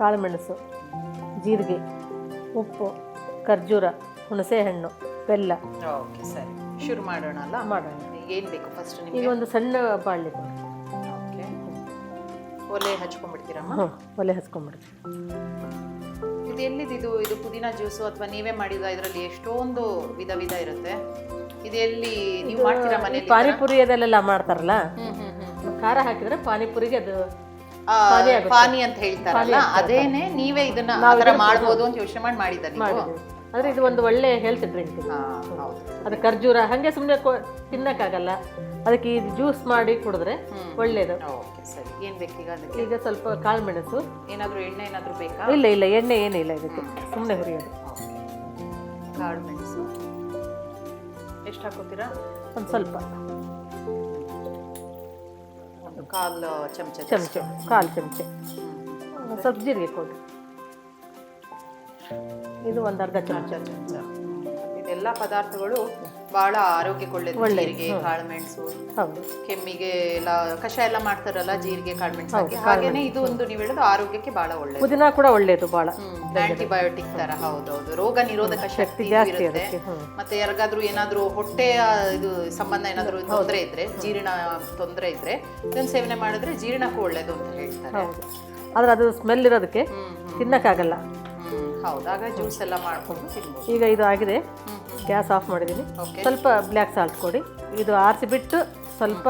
ಕಾಳುಮೆಣಸು ಜೀರಿಗೆ ಉಪ್ಪು ಖರ್ಜೂರ ಹುಣಸೆಹಣ್ಣು ಬೆಲ್ಲ. ಓಕೆ ಸರಿ. ಶುರು ಮಾಡೋಣ ಅಲ್ಲ ಮಾಡೋಣ. ಏನು ಬೇಕು ಫಸ್ಟ್ ಈಗ ನಿಮಗೆ ಒಂದು ಸಣ್ಣ ಬಾಳೆ ಒಲೆ ಹಚ್ಕೊಂಡ್ಬಿಡ್ತೀರಮ್ಮ? ಒಲೆ ಹಚ್ಕೊಂಡ್ಬಿಡ್ತೀನಿ ಇದು ಎಲ್ಲಿದ್ದು ಇದು ಇದು ಪುದೀನ ಜ್ಯೂಸು ಅಥವಾ ನೀವೇ ಮಾಡಿದ ಇದರಲ್ಲಿ ಎಷ್ಟೊಂದು ವಿಧ ವಿಧ ಇರುತ್ತೆ? ಇದು ಎಲ್ಲಿ ನೀವು ಮಾಡ್ತೀರಾ ಮನೇಲಿ ಪಾನಿಪುರಿ ಅದಲ್ಲೆಲ್ಲ ಮಾಡ್ತಾರಲ್ಲ? ಹ್ಮ್ ಹ್ಮ್ ಹ್ಮ್. ಖಾರ ಹಾಕಿದ್ರೆ ಪಾನಿಪುರಿಗೆ ಅದು ಆ, ಪಾನಿ ಅಂತ ಹೇಳ್ತಾರಲ್ಲ? ಅದೇನೆ ನೀವೇ ಇದನ್ನ ಆ ಥರ ಮಾಡ್ಬೋದು ಅಂತ ಯೋಚನೆ ಮಾಡಿ ಮಾಡಿದ್ದ ನೀವು? ಮಾಡಿದ್ದೀವಿ. ಅಂದರೆ ಇದು ಒಂದು ಒಳ್ಳೆ ಹೆಲ್ತ್ ಡ್ರಿಂಕ್ ಅದು ಖರ್ಜೂರ ಹಾಗೆ ಸುಮ್ಮನೆ ತಿನ್ನಕ್ಕಾಗಲ್ಲ. ಅದಕ್ಕೆ ಇದು ಜ್ಯೂಸ್ ಮಾಡಿ ಕುಡಿದ್ರೆ ಒಳ್ಳೇದು. ಓಕೆ ಸರಿ. ಏನ್ ಬೇಕೀಗ ಅದಕ್ಕೆ? ಈಗ ಸ್ವಲ್ಪ ಕಾಳು ಮೆಣಸು. ಏನಾದ್ರೂ ಎಣ್ಣೆ ಏನಾದ್ರೂ ಬೇಕಾ? ಇಲ್ಲ ಇಲ್ಲ ಎಣ್ಣೆ ಏನಿಲ್ಲ ಇದಕ್ಕೆ. ಸುಮ್ಮನೆ ಹುರಿಯೋದು. ಕಾಳು ಮೆಣಸು. ಎಷ್ಟು ಹಾಕೋತೀರಾ? ಒಂದು ಸ್ವಲ್ಪ. ಒಂದು ಕಾಲು ಚಮಚ ಚಮಚ ಕಾಲು ಚಮಚ. ಸ್ವಲ್ಪ ಜೀರಿಗೆ ಕೊಡಿ. ಇದು ಒಂದು ಅರ್ಧ ಚಮಚ. ಚಮಚ ಇದೆಲ್ಲ ಪದಾರ್ಥಗಳು ಬಹಳ ಆರೋಗ್ಯಕ್ಕೆ ಒಳ್ಳೇದು. ಜೀರಿಗೆ ಕಾಳುಮೆಣಸು ಹೌದು. ಕೆಮ್ಮಿಗೆ ಎಲ್ಲ ಕಷಾಯ ಎಲ್ಲ ಮಾಡ್ತಾರಲ್ಲ ಜೀರಿಗೆ ಕಾಳುಮೆಣಸು ಹಾಕಿ ಹಾಗೇನೆ ಇದು ಒಂದು ನೀವು ಹೇಳೋದು ಆರೋಗ್ಯಕ್ಕೆ ಬಹಳ ಒಳ್ಳೆಯದು ಪುದಿನ ಕೂಡ ಒಳ್ಳೆಯದು ಬಹಳ ಆಂಟಿಬಯೋಟಿಕ್ ತರ ಹೌದೌದು. ರೋಗ ನಿರೋಧಕ ಶಕ್ತಿ ಜಾಸ್ತಿ ಇರುತ್ತೆ. ಮತ್ತೆ ಯಾರಿಗಾದ್ರೂ ಏನಾದ್ರೂ ಹೊಟ್ಟೆಯ ಇದು ಸಂಬಂಧ ಏನಾದ್ರೂ ತೊಂದರೆ ಇದ್ರೆ ಜೀರ್ಣ ತೊಂದರೆ ಇದ್ರೆ ಇದನ್ನ ಸೇವನೆ ಮಾಡಿದ್ರೆ ಜೀರ್ಣಕ್ಕೂ ಒಳ್ಳೇದು ಅಂತ ಹೇಳ್ತಾರೆ. ಆದ್ರೆ ಅದು ಸ್ಮೆಲ್ ಇರೋದಕ್ಕೆ ತಿನ್ನಕ್ಕಾಗಲ್ಲ. ಜ್ಯೂಸ್ ಎಲ್ಲ ಮಾಡ್ಕೊಂಡು ತಿನ್ಬೋದು. ಈಗ ಇದು ಆಗಿದೆ. ಗ್ಯಾಸ್ ಆಫ್ ಮಾಡಿದ್ದೀನಿ. ಸ್ವಲ್ಪ ಬ್ಲ್ಯಾಕ್ ಸಾಲ್ಟ್ ಕೊಡಿ. ಇದು ಆರಿಸಿಬಿಟ್ಟು ಸ್ವಲ್ಪ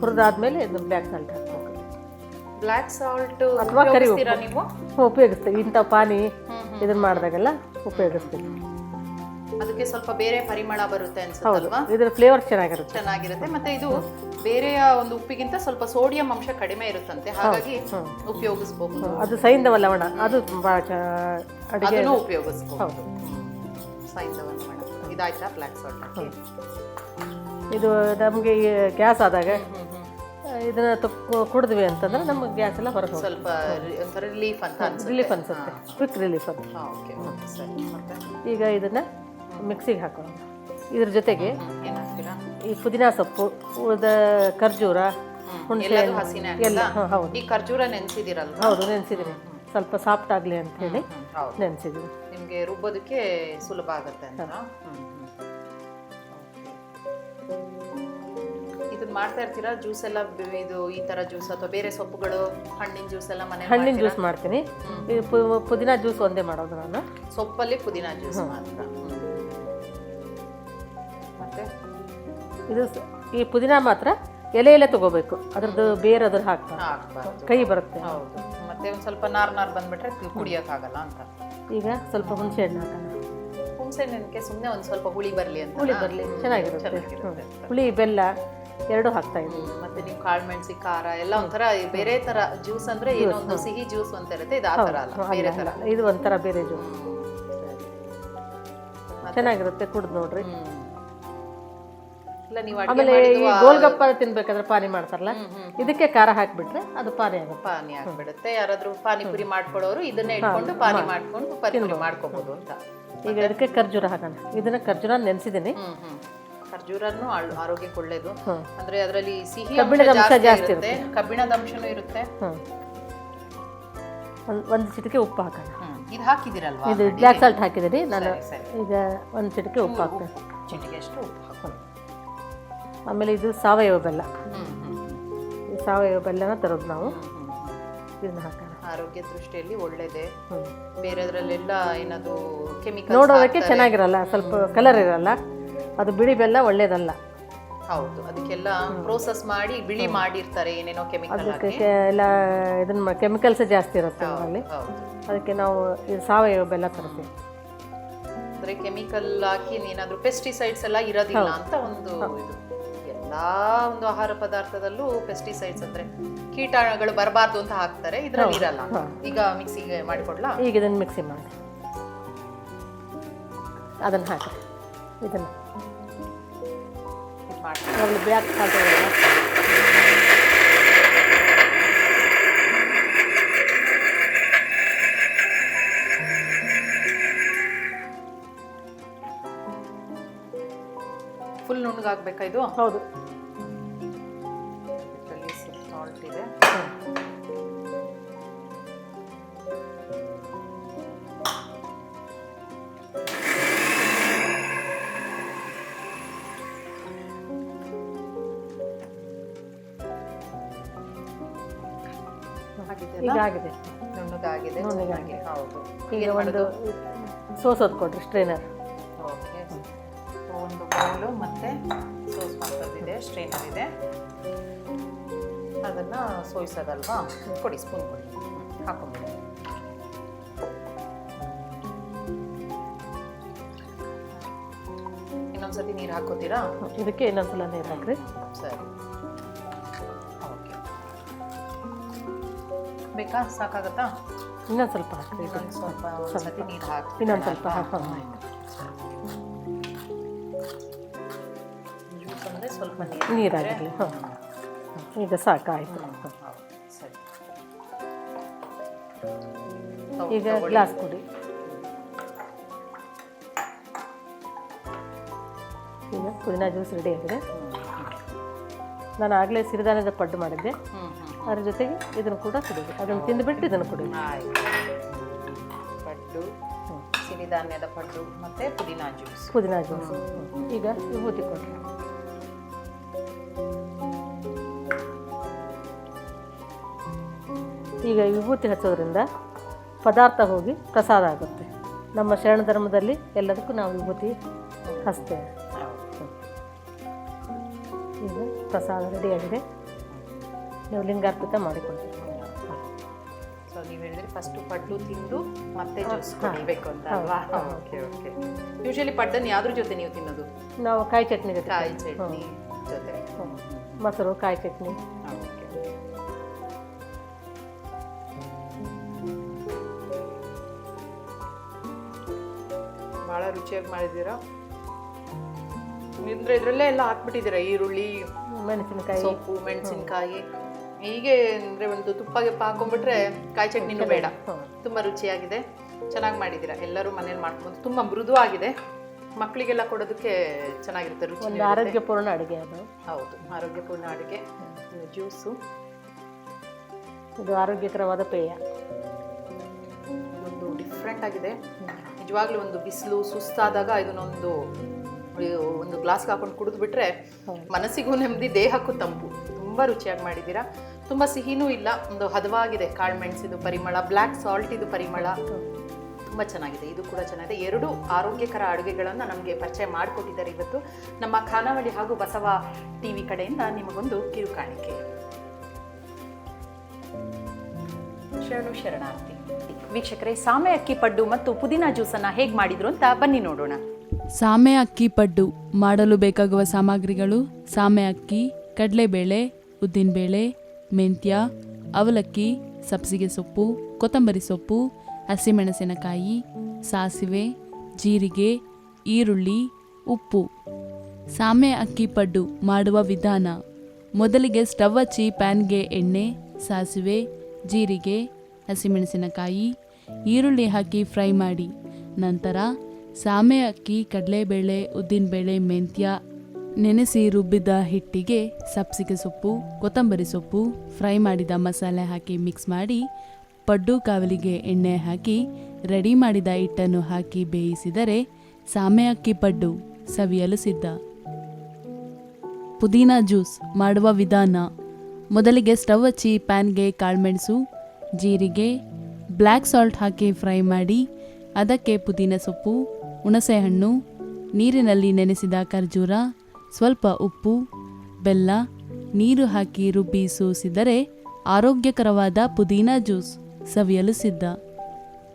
ಹುರಿದಾದ್ಮೇಲೆ ಇದು ಬ್ಲ್ಯಾಕ್ ಸಾಲ್ಟ್ ಹಾಕ್ಬೇಕು. ಬ್ಲ್ಯಾಕ್ ಸಾಲ್ಟ್ ಅಥವಾ ಕರಿ ಉಪ್ಪು. ನೀವು? ಉಪಯೋಗಿಸ್ತೀವಿ. ಇಂಥ ಪಾನಿ ಇದನ್ನು ಮಾಡಿದಾಗೆಲ್ಲ ಉಪಯೋಗಿಸ್ತೀವಿ. ಅದಕ್ಕೆ ಸ್ವಲ್ಪ ಬೇರೆ ಪರಿಮಳ ಬರುತ್ತೆ ಅನ್ಸುತ್ತಲ್ವಾ? ಇದರ ಫ್ಲೇವರ್ ಚೆನ್ನಾಗಿರುತ್ತೆ. ಚೆನ್ನಾಗಿರುತ್ತೆ. ಮತ್ತೆ ಇದು ಬೇರೆಯ ಒಂದು ಉಪ್ಪಿಗಿಂತ ಸ್ವಲ್ಪ ಸೋಡಿಯಂ ಅಂಶ ಕಡಿಮೆ ಇರುತ್ತಂತೆ. ಹಾಗಾಗಿ ಉಪಯೋಗಿಸಬಹುದು ಅದು ಸೈಂಧವ ಲವಣ ಅದು ಅಡುಗೆ ಅದನ್ನು ಉಪಯೋಗಿಸಬಹುದು ಹೌದು. ಸೈಂಧವ ಲವಣ. ಇದಾಯ್ತಾ ಬ್ಲ್ಯಾಕ್ ಸಾಲ್ಟ್ ಇದು ನಮಗೆ ಗ್ಯಾಸ್ ಆದಾಗ ಇದನ್ನ ತುಪ್ಪ ಕುಡಿದ್ವಿ ಅಂತಂದ್ರೆ ನಮಗೆ ಗ್ಯಾಸ್ ಎಲ್ಲ ಹೊರಗೆ ಸ್ವಲ್ಪ ಒಂಥರ ರಿಲೀಫ್ ಅಂತ ರಿಲೀಫ್ ಅನ್ಸುತ್ತೆ. ಕ್ವಿಕ್ ರಿಲೀಫ್ ಅಂತ. ಈಗ ಇದನ್ನ ಮಿಕ್ಸಿಗೆ ಹಾಕೋಣ. ಇದ್ರ ಜೊತೆಗೆ ಈ ಪುದೀನ ಸೊಪ್ಪು ಉಳಿದ ಖರ್ಜೂರ ಹುಣಸೆ ಎಲ್ಲ ಹೌದು. ಈ ಖರ್ಜೂರ ನೆನ್ಸಿದಿರಲ್ವಾ ಹೌದು ನೆನೆಸಿದ್ದೀನಿ. ಸ್ವಲ್ಪ ಸಾಫ್ಟ್ ಆಗಲಿ ಅಂತ ಹೇಳಿ ನೆನೆಸಿದ್ದೀನಿ. ನಿಮ್ಗೆ ರುಬ್ಬೋದಕ್ಕೆ ಸುಲಭ ಆಗುತ್ತೆ ಅಂತ? ಇದನ್ನ ಮಾಡ್ತಾ ಇರ್ತೀರಾ? ಜ್ಯೂಸ್ ಎಲ್ಲ ಇದು ಈ ತರ ಜ್ಯೂಸ್ ಅಥವಾ ಬೇರೆ ಸೊಪ್ಪುಗಳು ಹಣ್ಣಿನ ಜ್ಯೂಸ್ ಎಲ್ಲ ಮನೆ ಹಣ್ಣಿನ ಜ್ಯೂಸ್ ಮಾಡ್ತೀನಿ. ಪುದೀನ ಜ್ಯೂಸ್ ಒಂದೇ ಮಾಡೋದು ನಾನು. ಸೊಪ್ಪಲ್ಲಿ ಪುದೀನಾ ಜ್ಯೂಸ್ ಮಾತ್ರ. ಇದು ಈ ಪುದೀನ ಮಾತ್ರ ಎಲೆ ಎಲೆ ತಗೋಬೇಕು. ಅದ್ರದ್ದು ಬೇರೆ ಅದ್ರ ಹಾಕ್ತಾರೆ. ಹಾಕ್ಬಾರ್ದು. ಕೈ ಬರುತ್ತೆ. ಹೌದು. ಮತ್ತೆ ಒಂದು ಸ್ವಲ್ಪ ನಾರ್ ನಾರ್ ಬಂದ್ಬಿಟ್ರೆ ಕುಡಿಯಕ್ ಆಗಲ್ಲ ಅಂತ. ಈಗ ಸ್ವಲ್ಪ ಹುಣಸೆ ಹಣ್ಣು ಹಾಕೋಣ. ಹುಣಸೆ ಹಣ್ಣಿನಕ್ಕೆ ಸುಮ್ಮನೆ ಒಂದು ಸ್ವಲ್ಪ ಹುಳಿ ಬರಲಿ ಅಂತ. ಹುಳಿ ಬರಲಿ. ಚೆನ್ನಾಗಿರುತ್ತೆ. ಹುಳಿ ಬೆಲ್ಲ ಎರಡು ಹಾಕ್ತಾ ಇದ್ದೀವಿ. ಮತ್ತೆ ನೀವು ಕಾಳು ಮೆಣಸಿ ಖಾರ ಎಲ್ಲ ಒಂಥರ ಬೇರೆ ತರ ಜ್ಯೂಸ್ ಅಂದ್ರೆ ಏನೋ ಒಂದು ಸಿಹಿ ಜ್ಯೂಸ್ ಅಂತ ಇರುತ್ತೆ. ಇದು ಆ ತರ ಅಲ್ಲ. ಬೇರೆ ತರ. ಇದು ಒಂಥರ ಬೇರೆ ಜ್ಯೂಸ್. ಚೆನ್ನಾಗಿರುತ್ತೆ. ಕುಡ್ದು ನೋಡ್ರಿ. ಆಮೇಲೆ ಈ ಗೋಲ್ಗಪ್ಪ ತಿನ್ಬೇಕಾದ್ರೆ ಪಾನಿ ಮಾಡ್ತಾರಲ್ಲ? ಇದಕ್ಕೆ ಖಾರ ಹಾಕ್ಬಿಟ್ರೆ ಅದು ಪಾನಿ ಆಗುತ್ತೆ. ಪಾನಿ ಆಗ್ಬಿಡುತ್ತೆ. ಯಾರಾದ್ರೂ ಪಾನಿಪುರಿ ಮಾಡ್ಕೊಳ್ಳೋರು ಇದನ್ನೇ ಇಟ್ಕೊಂಡು ಪಾನಿ ಮಾಡ್ಕೊಂಡು ಪಾನಿಪುರಿ ಮಾಡ್ಕೋಬಹುದು ಅಂತ. ಈಗ ಅದಕ್ಕೆ ಖರ್ಜೂರ ಹಾಕೋಣ. ಇದನ್ನ ಖರ್ಜೂರ ನೆನೆಸಿದ್ದೀನಿ. ಖರ್ಜೂರನು ಆರೋಗ್ಯಕ್ಕೆ ಒಳ್ಳೇದು. ಅಂದ್ರೆ ಅದರಲ್ಲಿ ಸಿಹಿ ಕಬ್ಬಿಣದ ಅಂಶ ಜಾಸ್ತಿ ಇರುತ್ತೆ. ಕಬ್ಬಿಣದ ಅಂಶನೂ ಇರುತ್ತೆ. ಒಂದು ಚಿಟಿಕೆ ಉಪ್ಪು ಹಾಕೋಣ. ಇದು ಹಾಕಿದಿರಲ್ವಾ ಇದು ಬ್ಲ್ಯಾಕ್ ಸಾಲ್ಟ್ ಹಾಕಿದ್ದೀನಿ. ನಾನು ಈಗ ಒಂದು ಚಿಟಿಕೆ ಉಪ್ಪು ಹಾಕ್ತೇನೆ ಚಿಟಿಕೆ ಅಷ್ಟು ಉಪ್ಪು ಆಮೇಲೆ ಇದು ಸಾವಯವ ಬೆಲ್ಲ. ಈ ಸಾವಯವ ಬೆಲ್ಲನ ತರೋದು ನಾವು. ಇದನ್ನ ಹಾಕೋಣ. ಆರೋಗ್ಯ ದೃಷ್ಟಿಯಲ್ಲಿ ಒಳ್ಳೇದೇ. ಬೇರೆದ್ರಲ್ಲೆಲ್ಲ ಏನದು ಕೆಮಿಕಲ್ ನೋಡೋದಕ್ಕೆ ಚೆನ್ನಾಗಿರಲ್ಲ ಸ್ವಲ್ಪ ಕಲರ್ ಇರಲ್ಲ. ಅದು ಬಿಳಿ ಬೆಲ್ಲ ಒಳ್ಳೇದಲ್ಲ. ಹೌದು ಅದಕ್ಕೆಲ್ಲ ಪ್ರೋಸೆಸ್ ಮಾಡಿ ಬಿಳಿ ಮಾಡಿರ್ತಾರೆ ಏನೇನೋ ಕೆಮಿಕಲ್ ಅದಕ್ಕೆ ಎಲ್ಲ ಇದನ್ನ ಕೆಮಿಕಲ್ಸ್ ಜಾಸ್ತಿ ಇರುತ್ತೆ ಅದರಲ್ಲಿ ಅದಕ್ಕೆ ನಾವು ಇದು ಸಾವಯವ ಬೆಲ್ಲ ತರ್ತೀವಿ. ಅಂದ್ರೆ ಕೆಮಿಕಲ್ ಹಾಕಿ ಏನಾದ್ರೂ ಪೆಸ್ಟಿಸೈಡ್ಸ್ ಎಲ್ಲ ಇರೋದಿಲ್ಲ ಅಂತ ಒಂದು ಇದು. ಎಲ್ಲಾ ಒಂದು ಆಹಾರ ಪದಾರ್ಥದಲ್ಲೂ ಪೆಸ್ಟಿಸೈಡ್ಸ್ ಅಂದ್ರೆ ಕೀಟಾಣುಗಳು ಬರಬಾರ್ದು ಅಂತ ಹಾಕ್ತಾರೆ. ಇದ್ರಲ್ಲಿ ಇರಲ್ಲ. ಈಗ ಮಿಕ್ಸಿಗೆ ಮಾಡಿಕೊಡ್ಲಾ? ಈಗ ಇದನ್ನು ಮಿಕ್ಸಿ ಮಾಡಿ. ಅದನ್ನ ಹಾಕಿ ಇದನ್ನು. ಬ್ಯಾಕ್ ಮಾಡಿ ನುಣ್ಣಗಾಗ್ಬೇಕಾ ಇದು? ಹೌದು. ಇದರಲ್ಲಿ ಸಾಲ್ಟ್ ಇದೆ. ಆಗಿದೆ ನುಣ್ಣಗಾಗಿದೆ ಚೆನ್ನಾಗಿ ಹೌದು. ಈಗ ಒಂದು ಸೋಸೋದು ಕೊಡ್ರಿ ಸ್ಟ್ರೈನರ್ ಓಕೆ ಒಂದು ಮತ್ತು ಸೋಸ್ ಮಾಡ್ಕೊಂಡಿದೆ ಸ್ಟ್ರೈನರ್ ಇದೆ ಅದನ್ನು ಸೋಯಿಸೋದಲ್ವಾ? ಕೊಡಿ ಸ್ಪೂನ್ ಕೊಡಿ. ಹಾಕೊಂಬಿಡಿ ಇನ್ನೊಂದ್ಸತಿ ನೀರು ಹಾಕೋತೀರಾ? ಇದಕ್ಕೆ ಇನ್ನೊಂದ್ಸಲ ನೀರು ಹಾಕ್ರಿ. ಸರಿ. ಓಕೆ. ಬೇಕಾ? ಸಾಕಾಗತ್ತಾ? ಇನ್ನೊಂದು ಸ್ವಲ್ಪ ಹಾಕ್ರಿ. ಸ್ವಲ್ಪ ಸ್ವಲ್ಪ ನೀರು ಹಾಕಿ ಇನ್ನೊಂದು ಸ್ವಲ್ಪ ಹಾಕೋಣ ಜ್ಯೂಸ್ ನೀರು ನೀರಾಗಿರಲಿ ಹಾಂ ಈಗ ಸಾಕಾಯಿತು. ಸರಿ ಈಗ ಗ್ಲಾಸ್ ಕೊಡಿ. ಈಗ ಪುದೀನ ಜ್ಯೂಸ್ ರೆಡಿ ಆಗಿದೆ. ನಾನು ಆಗಲೇ ಸಿರಿಧಾನ್ಯದ ಪಡ್ಡು ಮಾಡಿದ್ದೆ. ಅದ್ರ ಜೊತೆಗೆ ಇದನ್ನು ಕೂಡ ಕುಡಿದೆ ಅದನ್ನು ತಿಂದುಬಿಟ್ಟು ಇದನ್ನು ಕುಡಿ ಆಯ್ತು. ಪಡ್ಡು ಸಿರಿಧಾನ್ಯದ ಪಡ್ಡು ಮತ್ತು ಪುದೀನಾ ಜ್ಯೂಸ್ ಪುದೀನಾ ಜ್ಯೂಸ್ ಈಗ ವಿಭೂತಿ ಈಗ ವಿಭೂತಿ ಹಚ್ಚೋದ್ರಿಂದ ಪದಾರ್ಥ ಹೋಗಿ ಪ್ರಸಾದ ಆಗುತ್ತೆ. ನಮ್ಮ ಶರಣ ಧರ್ಮದಲ್ಲಿ ಎಲ್ಲದಕ್ಕೂ ನಾವು ವಿಭೂತಿ ಹಚ್ತೇವೆ. ಈಗ ಪ್ರಸಾದ ರೆಡಿಯಾಗಿದೆ ನೀವು ಲಿಂಗಾರ್ಪಿತ ಮಾಡಿಕೊಳ್ತೀವಿ ಸೊ ನೀವು ಹೇಳಿದ್ರೆ ಫಸ್ಟ್ ಪಡ್ಡು ತಿಂದು ಮತ್ತೆ ಜ್ಯೂಸ್ ಕುಡಿಬೇಕು ಅಂತ ಅಲ್ವಾ? ಓಕೆ ಓಕೆ ಯೂಶಲಿ ಪಡ್ಡನ್ನು ಯಾವ್ದ್ರ ಜೊತೆ ನೀವು ತಿನ್ನೋದು? ನಾವು ಕಾಯಿ ಚಟ್ನಿ ಜೊತೆ ಕಾಯಿ ಚಟ್ನಿ ಜೊತೆ. ಮೊಸರು ಕಾಯಿ ಚಟ್ನಿ. ರುಚಿಯಾಗಿ ಮಾಡಿದ್ದೀರಾ? ಅಂದ್ರೆ ಇದ್ರಲ್ಲೇ ಎಲ್ಲ ಹಾಕ್ಬಿಟ್ಟಿದ್ದೀರಾ ಈರುಳ್ಳಿ ಮೆಣಸಿನಕಾಯಿ. ಸೊಪ್ಪು ಮೆಣಸಿನಕಾಯಿ? ಹೀಗೆ ಅಂದರೆ ಒಂದು ತುಪ್ಪಗೆ ಹಾಕೊಂಡ್ಬಿಟ್ರೆ ಕಾಯಿ ಚಟ್ನಿನೂ ಬೇಡ. ತುಂಬ ರುಚಿಯಾಗಿದೆ. ಚೆನ್ನಾಗಿ ಮಾಡಿದ್ದೀರಾ? ಎಲ್ಲರೂ ಮನೇಲಿ ಮಾಡ್ಕೊಂಡು ತುಂಬ ಮೃದುವಾಗಿದೆ ಮಕ್ಕಳಿಗೆಲ್ಲ ಕೊಡೋದಕ್ಕೆ ಚೆನ್ನಾಗಿರುತ್ತೆ ರುಚಿ ಆರೋಗ್ಯಪೂರ್ಣ ಅಡುಗೆ ಅದು. ಹೌದು ಆರೋಗ್ಯಪೂರ್ಣ ಅಡುಗೆ. ಜ್ಯೂಸು. ಇದು ಆರೋಗ್ಯಕರವಾದ ಪೇಯ. ಒಂದು ಡಿಫ್ರೆಂಟ್ ಆಗಿದೆ. ನಿಜವಾಗ್ಲೂ ಒಂದು ಬಿಸಿಲು ಸುಸ್ತಾದಾಗ ಇದನ್ನೊಂದು ಒಂದು ಗ್ಲಾಸ್ಗೆ ಹಾಕೊಂಡು ಕುಡಿದು ಬಿಟ್ರೆ ಮನಸ್ಸಿಗೂ ನೆಮ್ಮದಿ ದೇಹಕ್ಕೂ ತಂಪು. ತುಂಬ ರುಚಿಯಾಗಿ ಮಾಡಿದ್ದೀರಾ. ತುಂಬ ಸಿಹಿನೂ ಇಲ್ಲ ಒಂದು ಹದವಾಗಿದೆ ಕಾಳು ಮೆಣಸಿದು ಪರಿಮಳ ಬ್ಲ್ಯಾಕ್ ಸಾಲ್ಟ್ ಇದು ಪರಿಮಳ. ತುಂಬ ಚೆನ್ನಾಗಿದೆ ಇದು ಕೂಡ ಚೆನ್ನಾಗಿದೆ. ಎರಡು ಆರೋಗ್ಯಕರ ಅಡುಗೆಗಳನ್ನು ನಮಗೆ ಪರಿಚಯ ಮಾಡಿಕೊಟ್ಟಿದ್ದಾರೆ ಇವತ್ತು. ನಮ್ಮ ಖಾನಾವಳಿ ಹಾಗೂ ಬಸವ ಟಿ ವಿ ಕಡೆಯಿಂದ ನಿಮಗೊಂದು ಕಿರುಕಾಣಿಕೆ. ಶರಣು ಶರಣಾರ್ಥಿ. ವೀಕ್ಷಕರೇ, ಸಾಮೆ ಅಕ್ಕಿ ಪಡ್ಡು ಮತ್ತು ಪುದೀನ ಜ್ಯೂಸನ್ನು ಹೇಗೆ ಮಾಡಿದ್ರು ಅಂತ ಬನ್ನಿ ನೋಡೋಣ. ಸಾಮೆ ಅಕ್ಕಿ ಪಡ್ಡು ಮಾಡಲು ಬೇಕಾಗುವ ಸಾಮಗ್ರಿಗಳು ಸಾಮೆ ಅಕ್ಕಿ, ಕಡಲೆಬೇಳೆ, ಉದ್ದಿನಬೇಳೆ, ಮೆಂತ್ಯ, ಅವಲಕ್ಕಿ, ಸಬ್ಸಿಗೆ ಸೊಪ್ಪು, ಕೊತ್ತಂಬರಿ ಸೊಪ್ಪು, ಹಸಿಮೆಣಸಿನಕಾಯಿ, ಸಾಸಿವೆ, ಜೀರಿಗೆ, ಈರುಳ್ಳಿ, ಉಪ್ಪು. ಸಾಮೆ ಅಕ್ಕಿ ಪಡ್ಡು ಮಾಡುವ ವಿಧಾನ, ಮೊದಲಿಗೆ ಸ್ಟವ್ ಹಚ್ಚಿ ಪ್ಯಾನ್ಗೆ ಎಣ್ಣೆ, ಸಾಸಿವೆ, ಜೀರಿಗೆ ಹಸಿಮೆಣಸಿನಕಾಯಿ, ಈರುಳ್ಳಿ ಹಾಕಿ ಫ್ರೈ ಮಾಡಿ. ನಂತರ ಸಾಮೆ ಅಕ್ಕಿ, ಕಡಲೆಬೇಳೆ, ಉದ್ದಿನಬೇಳೆ, ಮೆಂತ್ಯ, ನೆನೆಸಿ ರುಬ್ಬಿದ ಹಿಟ್ಟಿಗೆ ಸಬ್ಸಿಗೆ ಸೊಪ್ಪು, ಕೊತ್ತಂಬರಿ ಸೊಪ್ಪು, ಫ್ರೈ ಮಾಡಿದ ಮಸಾಲೆ ಹಾಕಿ ಮಿಕ್ಸ್ ಮಾಡಿ ಪಡ್ಡು ಕಾವಲಿಗೆ ಎಣ್ಣೆ ಹಾಕಿ ರೆಡಿ ಮಾಡಿದ ಹಿಟ್ಟನ್ನು ಹಾಕಿ ಬೇಯಿಸಿದರೆ ಸಾಮೆ ಅಕ್ಕಿ ಪಡ್ಡು ಸವಿಯಲು ಸಿದ್ಧ. ಪುದೀನಾ ಜ್ಯೂಸ್ ಮಾಡುವ ವಿಧಾನ. ಮೊದಲಿಗೆ ಸ್ಟವ್ ಹಚ್ಚಿ ಪ್ಯಾನ್ಗೆ ಕಾಳುಮೆಣಸು ಜೀರಿಗೆ, ಬ್ಲ್ಯಾಕ್ ಸಾಲ್ಟ್ ಹಾಕಿ ಫ್ರೈ ಮಾಡಿ, ಅದಕ್ಕೆ ಪುದೀನ ಸೊಪ್ಪು, ಹುಣಸೆಹಣ್ಣು, ನೀರಿನಲ್ಲಿ ನೆನೆಸಿದ ಖರ್ಜೂರ, ಸ್ವಲ್ಪ ಉಪ್ಪು, ಬೆಲ್ಲ, ನೀರು ಹಾಕಿ ರುಬ್ಬಿ ಸೋಸಿದರೆ ಆರೋಗ್ಯಕರವಾದ ಪುದೀನ ಜ್ಯೂಸ್ ಸವಿಯಲು ಸಿದ್ಧ.